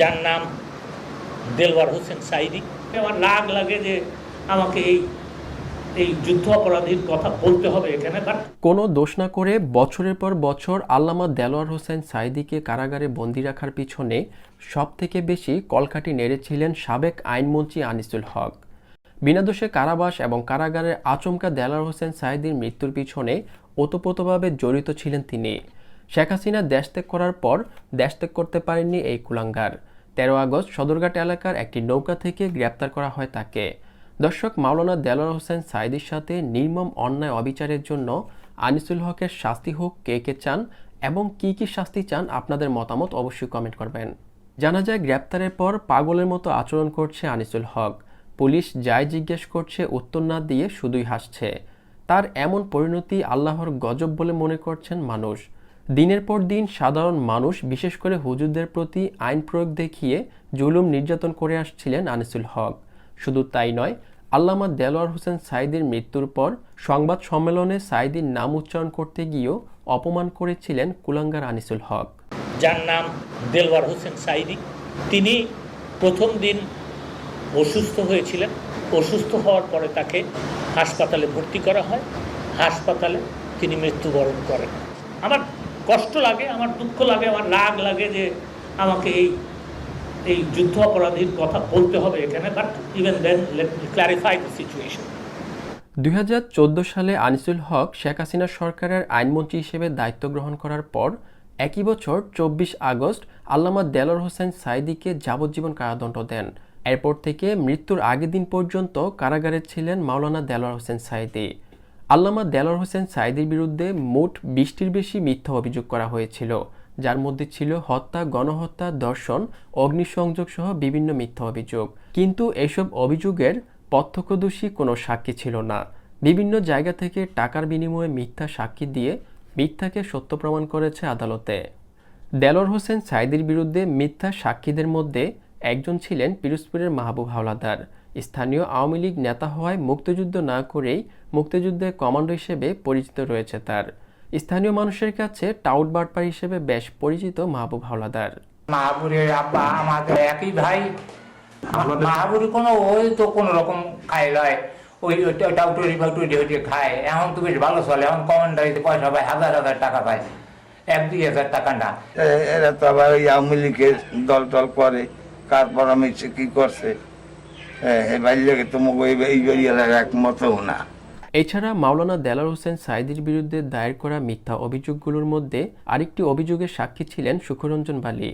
যার নাম দেলওয়ার হোসেন সাইদি। আমার রাগ লাগে যে আমাকে এই এই যুদ্ধ অপরাধীর কথা বলতে হবে এখানে বাট কোনো দোষ না করে বছরের পর বছর আল্লামা দেলোয়ার হোসেন সাইদিকে কারাগারে বন্দি রাখার পিছনে সবথেকে বেশি কলকাঠি নেড়েছিলেন সাবেক আইনমন্ত্রী আনিসুল হক। বিনা দোষে কারাবাস এবং কারাগারের আচমকা দেলোয়ার হোসেন সাইদির মৃত্যুর পিছনে ওতপ্রোতভাবে জড়িত ছিলেন তিনি। শেখ হাসিনা দেশ ত্যাগ করার পর দেশ ত্যাগ করতে পারেননি এই কুলাঙ্গার। তেরো আগস্ট সদরঘাট এলাকার একটি নৌকা থেকে গ্রেপ্তার করা হয় তাকে। দর্শক, মাওলানা দেলোয়ার হোসেন সাইদির সাথে নির্মম অন্যায় অবিচারের জন্য আনিসুল হকের শাস্তি হোক, কে কে চান এবং কি কি শাস্তি চান আপনাদের মতামত অবশ্যই কমেন্ট করবেন। জানা যায়, গ্রেপ্তারের পর পাগলের মতো আচরণ করছে আনিসুল হক। পুলিশ যাই জিজ্ঞেস করছে, উত্তর না দিয়ে শুধুই হাসছে। তার এমন পরিণতি আল্লাহর গজব বলে মনে করছেন মানুষ। দিনের পর দিন সাধারণ মানুষ, বিশেষ করে হুজুরদের প্রতি আইন প্রয়োগ দেখিয়ে জুলুম নির্যাতন করে আসছিলেন আনিসুল হক। শুধু তাই নয়, আল্লামা দেলোয়ার হোসেন সাইদির মৃত্যুর পর সংবাদ সম্মেলনে সাইদির নাম উচ্চারণ করতে গিয়েও অপমান করেছিলেন কুলাঙ্গার আনিসুল হক। যার নাম দেলওয়ার হোসেন সাইদি তিনি প্রথম দিন অসুস্থ হয়েছিলেন। অসুস্থ হওয়ার পরে তাকে হাসপাতালে ভর্তি করা হয়। হাসপাতালে তিনি মৃত্যুবরণ করেন। আমার কষ্ট লাগে, আমার দুঃখ লাগে, আমার রাগ লাগে যে আমাকে এই এই যুদ্ধ অপরাধীর কথা বলতে হবে এখানে but even then let clarify the situation দুই সালে আনিসুল হক শেখ হাসিনা সরকারের আইনমন্ত্রী হিসেবে দায়িত্ব গ্রহণ করার পর একই বছর চব্বিশ আগস্ট আল্লামা দেলোয়ার হোসেন সাইদিকে যাবজ্জীবন কারাদণ্ড দেন। এরপর থেকে মৃত্যুর আগের দিন পর্যন্ত কারাগারে ছিলেন মাওলানা দেলোয়ার হোসেন সাইদি। আল্লামা দেলোয়ার হোসেন সাইদির বিরুদ্ধে মোট বিশটির বেশি মিথ্যা অভিযোগ করা হয়েছিল, যার মধ্যে ছিল হত্যা, গণহত্যা, দর্শন, অগ্নিসংযোগ সহ বিভিন্ন মিথ্যা অভিযোগ। কিন্তু এসব অভিযোগের প্রত্যক্ষদর্শী কোনো সাক্ষী ছিল না। বিভিন্ন জায়গা থেকে টাকার বিনিময়ে মিথ্যা সাক্ষী দিয়ে মিথ্যাকে সত্য প্রমাণ করেছে আদালতে। দেলোয়ার হোসেন সাইদির বিরুদ্ধে মিথ্যা সাক্ষীদের মধ্যে একজন ছিলেন পিরোজপুরের মাহবুব হাওলাদার। স্থানীয় আওয়ামী লীগ নেতা হওয়ায় মুক্তিযুদ্ধ না করেই মুক্তিযুদ্ধে কমান্ডো হিসেবে পরিচিত রয়েছে তার। স্থানীয় মানুষের কাছে টাউট বাটপার হিসেবে বেশ পরিচিত মাহবুব হাওলাদার। মাহাবুরের আব্বা আমাদের একই ভাই। মাহাবুরি কোনো ওই তো কোনো রকম খাই লয়। ওই টাউটরি ফাউটরি হইতে খায়। এখন তো বেশ ভালো চলে। এখন কমান্ডারিতে পয়সা পায় হাজার হাজার টাকা পায়। এক দুই হাজার টাকা না। এরা তো আবার ওই আওয়ামী লীগের দল টল করে। কার পরামর্শে কি করছে? এই বাল্যকে তো এই এলাকার একমতও না এছাড়া মাওলানা দেলার হোসেন সাইদির বিরুদ্ধে দায়ের করা মিথ্যা অভিযোগগুলোর মধ্যে আরেকটি অভিযোগের সাক্ষী ছিলেন সুখরঞ্জন বালি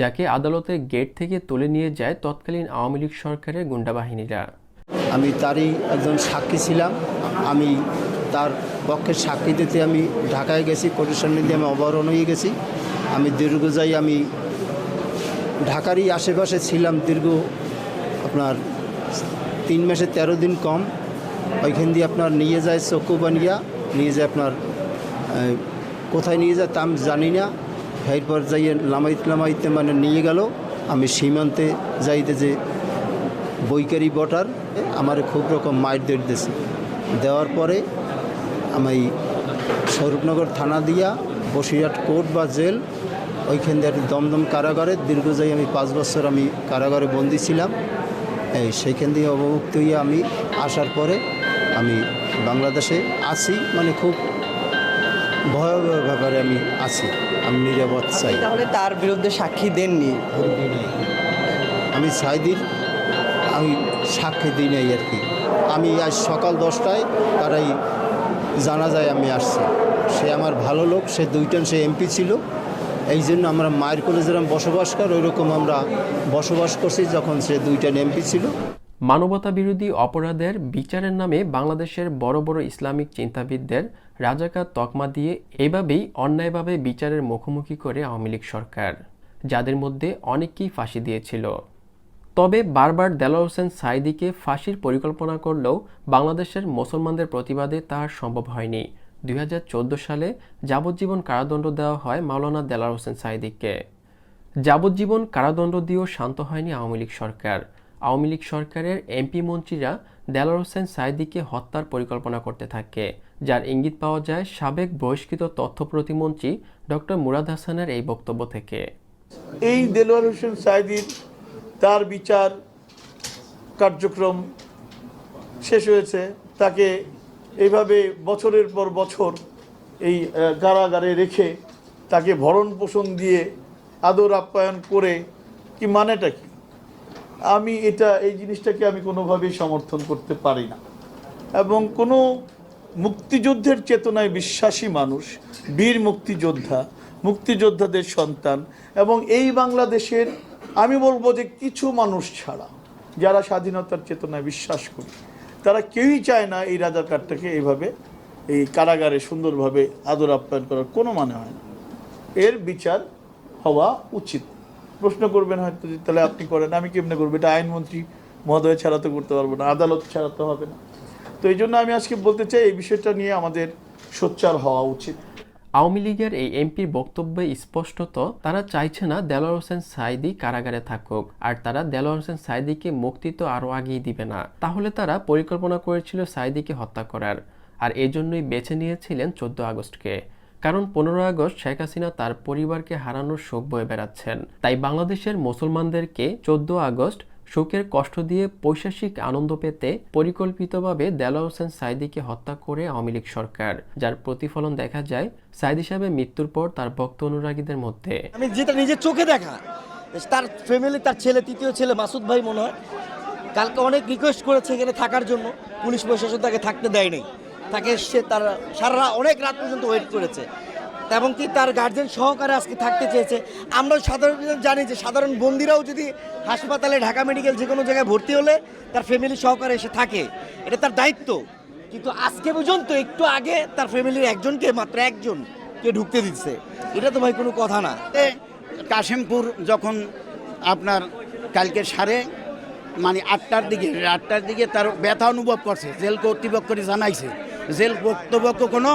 যাকে আদালতের গেট থেকে তুলে নিয়ে যায় তৎকালীন আওয়ামী লীগ সরকারের গুন্ডা বাহিনীরা। আমি তারই একজন সাক্ষী ছিলাম। আমি তার পক্ষে সাক্ষী দিতে আমি ঢাকায় গেছি কোটেশন নিতে আমি অবরণ হয়ে গেছি। আমি দীর্ঘ যাই আমি ঢাকারই আশেপাশে ছিলাম দীর্ঘ আপনার তিন মাসে তেরো দিন কম। ওইখান দিয়ে আপনার নিয়ে যায় চক্ষু বানিয়া, নিয়ে যায় আপনার কোথায় নিয়ে যায় তা আমি জানি না। এরপর যাইয়ে লামাইতে লামাইতে মানে নিয়ে গেল। আমি সীমান্তে যাইতে যে বৈকারি বটার, আমার খুব রকম মাইট দিয়েছে দেওয়ার পরে আমি স্বরূপনগর থানা দিয়া বসিরহাট কোর্ট বা জেল, ওইখান দিয়ে দমদম কারাগারে দীর্ঘ যাই আমি পাঁচ বছর আমি কারাগারে বন্দি ছিলাম। সেইখান দিয়ে অবমুক্ত হয়ে আমি আসার পরে আমি বাংলাদেশে আছি মানে খুব ভয়াবহ ব্যাপারে আমি আছি আমি নিরাপদ চাই। তাহলে তার বিরুদ্ধে সাক্ষী দেননি? আমি সাইদির আমি সাক্ষী দিই নাই আর কি। আমি আজ সকাল দশটায় তারাই জানা যায় আমি আসছি। সে আমার ভালো লোক সে দুইটান সে এমপি ছিল। এই জন্য আমরা মায়ের কোলে যেরকম বসবাস কর, ওইরকম আমরা বসবাস করছি যখন সে দুইটা এমপি ছিল। মানবতা বিরোধী অপরাধের বিচারের নামে বাংলাদেশের বড় বড় ইসলামিক চিন্তাবিদদের রাজাকার তকমা দিয়ে এভাবেই অন্যায়ভাবে বিচারের মুখোমুখি করে আওয়ামী লীগ সরকার, যাদের মধ্যে অনেককেই ফাঁসি দিয়েছিল। তবে বারবার দেলোয়ার হোসেন সাইদিকে ফাঁসির পরিকল্পনা করলেও বাংলাদেশের মুসলমানদের প্রতিবাদে তা সম্ভব হয়নি। দুই হাজার চোদ্দ সালে যাবজ্জীবন কারাদণ্ড দেওয়া হয় মাওলানা দেলার হোসেন সাইদিকে যাবজ্জীবন কারাদণ্ড দিয়েও শান্ত হয়নি আওয়ামী লীগ সরকার। আওয়ামী লীগ সরকারের এমপি মন্ত্রীরা দেলার হোসেন সাইদিকে হত্যার পরিকল্পনা করতে থাকে, যার ইঙ্গিত পাওয়া যায় সাবেক বহিষ্কৃত তথ্য প্রতিমন্ত্রী ডক্টর মুরাদ হাসানের এই বক্তব্য থেকে। এই দেলোয়ার হোসেন সাইদির তার বিচার কার্যক্রম শেষ হয়েছে, তাকে এইভাবে বছরের পর বছর এই কারাগারে রেখে তাকে ভরণ পোষণ দিয়ে আদর আপ্যায়ন করে, কি মানেটা কি? আমি এটা, এই জিনিসটাকে আমি কোনোভাবেই সমর্থন করতে পারি না। এবং কোনো মুক্তিযুদ্ধের চেতনায় বিশ্বাসী মানুষ, বীর মুক্তিযোদ্ধা, মুক্তিযোদ্ধাদের সন্তান এবং এই বাংলাদেশের, আমি বলব যে কিছু মানুষ ছাড়া, যারা স্বাধীনতার চেতনায় বিশ্বাস করি তারা কেউই চায় না এই রাজার রাজাকারটাকে এইভাবে, এই কারাগারে সুন্দরভাবে আদর আপ্যায়ন করার, কোনো মানে হয় না। এর বিচার হওয়া উচিত। প্রশ্ন করবেন হয়তো যে, তাহলে আপনি করেন, আমি কেমনে করব? এটা আইনমন্ত্রী মহোদয় ছাড়া তো করতে পারব না, আদালত ছাড়াতে হবে না। তো এই জন্য আমি আজকে বলতে চাই, এই বিষয়টা নিয়ে আমাদের সোচ্চার হওয়া উচিত। আওয়ামী লীগের এই এমপির বক্তব্যে স্পষ্টত, তারা চাইছে না দেলোয়ার হোসেন সাইদি কারাগারে থাকুক, আর তারা দেলোয়ার হোসেন সাইদিকে মুক্তি তো আরও আগেই দিবে না। তাহলে তারা পরিকল্পনা করেছিল সাইদিকে হত্যা করার, আর এজন্যই বেছে নিয়েছিলেন চোদ্দ আগস্টকে। কারণ পনেরো আগস্ট শেখ হাসিনা তার পরিবারকে হারানোর শোক বয়ে বেড়াচ্ছেন তাই বাংলাদেশের মুসলমানদেরকে চোদ্দ আগস্ট শোকের কষ্ট দিয়ে পৈশাসিক আনন্দ পেতে পরিকল্পিতভাবে দেলা হোসেন সাইদিকে হত্যা করে আওয়ামী লীগ সরকার, যার প্রতিফলন দেখা যায় সাইদি সাহেবের মৃত্যুর পর তার ভক্ত অনুরাগীদের মধ্যে। আমি যেটা নিজের চোখে দেখা তার ফ্যামিলি তার ছেলে, তৃতীয় ছেলে মাসুদ ভাই মনে হয়, কালকে অনেক রিকোয়েস্ট করেছে এখানে থাকার জন্য, পুলিশ প্রশাসন তাকে থাকতে দেয়নি। তাকে সে তার সারা অনেক রাত পর্যন্ত ওয়েট করেছে। এবং কি তার গার্জেন সহকারে আজকে থাকতে চেয়েছে। আমরা সাধারণ জানি যে সাধারণ বন্দিরাও যদি হাসপাতালে, ঢাকা মেডিকেল যে কোনো জায়গায় ভর্তি হলে তার ফ্যামিলি সহকারে এসে থাকে। এটা তার দায়িত্ব। কিন্তু আজকে পর্যন্ত একটু আগে তার ফ্যামিলির একজনকে, মাত্র একজন কে ঢুকতে দিচ্ছে। এটা তো ভাই কোনো কথা না। কাশিমপুর যখন আপনার কালকে সাড়ে মানে আটটার দিকে আটটার দিকে তার ব্যথা অনুভব করছে। জেল কর্তৃপক্ষকে জানাইছে। জেল কর্তৃপক্ষ কোনো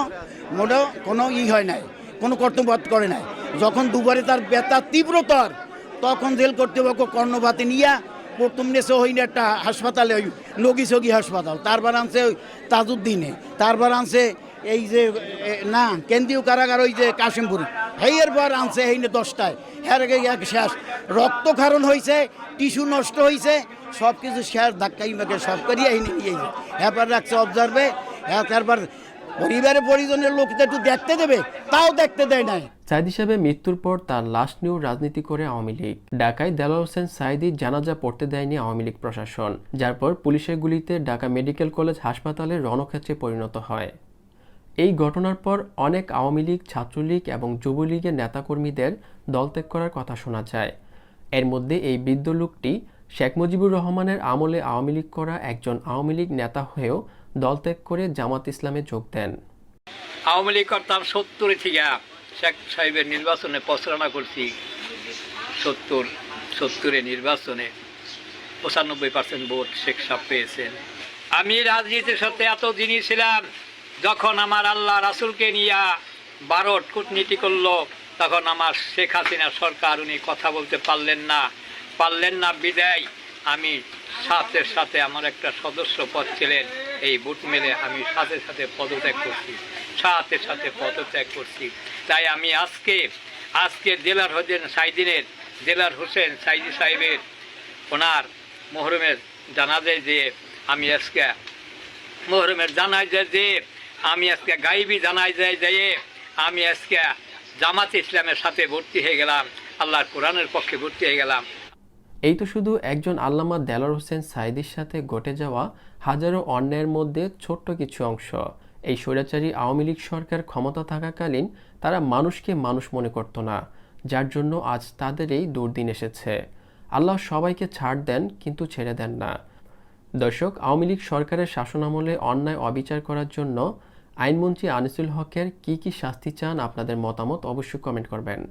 মোটেও কোনো ই হয় নাই। কোনো কর্তব্য করে নাই। যখন দুবারে তার ব্যথা তীব্রতর, তখন জেল কর্তৃপক্ষ কর্ণপাতে নিয়ে প্রথম নেছে হইনি একটা হাসপাতালে ওই নগি সগি হাসপাতাল। তারপর আনছে ওই তাজউদ্দিনে। তারপর আনছে এই যে না, কেন্দ্রীয় কারাগার ওই যে কাশিমপুরি। হেয়ের পর আনছে এইনে দশটায়। হ্যাঁ এক শেষ। রক্তক্ষরণ হয়েছে টিস্যু নষ্ট হয়েছে সব কিছু শেষ ধাক্কাই মাকে সব করিয়ে এইনে নিয়ে হ্যাঁ রাখছে অবজার্ভে হ্যাঁ তারপর পরিবারের পরিজনের লোক একটু দেখতে দেবে, তাও দেখতে দেয় নাই। সাইদি সাহেবের মৃত্যুর পর তার লাশ নিয়েও রাজনীতি করে আওয়ামী লীগ। ঢাকায় দেলোয়ার হোসেন সাইদির জানাজা পড়তে দেয়নি আওয়ামী লীগ প্রশাসন, যার পর পুলিশের গুলিতে ঢাকা মেডিকেল কলেজ হাসপাতালে রণক্ষেত্রে পরিণত হয়। এই ঘটনার পর অনেক আওয়ামী লীগ, ছাত্রলীগ এবং যুবলীগের নেতাকর্মীদের দলত্যাগ করার কথা শোনা যায়। এর মধ্যে এই বৃদ্ধ লোকটি শেখ মুজিবুর রহমানের আমলে আওয়ামী লীগ করা একজন আওয়ামী লীগ নেতা হয়েও দলত্যাগ করে জামাত ইসলামে যোগ দেন। আওয়ামী লীগ করতাম সত্তরে থেকে শেখ সাহেবের নির্বাচনে প্রচারণা করছি। সত্তর সত্তরে নির্বাচনে পঁচানব্বই পার্সেন্ট ভোট শেখ সাহেব পেয়েছেন। আমি রাজনীতির সাথে এত জিনিস ছিলাম, যখন আমার আল্লাহ রাসুলকে নিয়ে ভারত কূটনীতি করল, তখন আমার শেখ হাসিনা সরকার উনি কথা বলতে পারলেন না। পারলেন না বিদায়, আমি সাথে সাথে আমার একটা সদস্য পদ ছিলেন, এই বুট মেলে আমি সাথে সাথে পদত্যাগ করছি। সাথে সাথে পদত্যাগ করছি। তাই আমি আজকে আজকে জেলার হোসেন সাইদিনের, জেলার হোসেন সাইদি সাহেবের, ওনার মোহরমের জানাজে যে আমি আজকে, মোহরমের জানাই যায় যে আমি আজকে গাইবি জানাই যায় যে আমি আজকে জামাত ইসলামের সাথে ভর্তি হয়ে গেলাম, আল্লাহর কোরআনের পক্ষে ভর্তি হয়ে গেলাম। এই তো শুধু একজন আল্লামা দেলোয়ার হোসেন সাইদির সাথে ঘটে যাওয়া হাজারো অন্যায়ের মধ্যে ছোট্ট কিছু অংশ। এই স্বৈরাচারী আওয়ামী লীগ সরকার ক্ষমতা থাকাকালীন তারা মানুষকে মানুষ মনে করতো না, যার জন্য আজ তাদের এই দুর্দিন এসেছে। আল্লাহ সবাইকে ছাড় দেন, কিন্তু ছেড়ে দেন না। দর্শক, আওয়ামী লীগ সরকারের শাসনামলে অন্যায় অবিচার করার জন্য আইনমন্ত্রী আনিসুল হকের কি কি শাস্তি চান আপনাদের মতামত অবশ্যই কমেন্ট করবেন।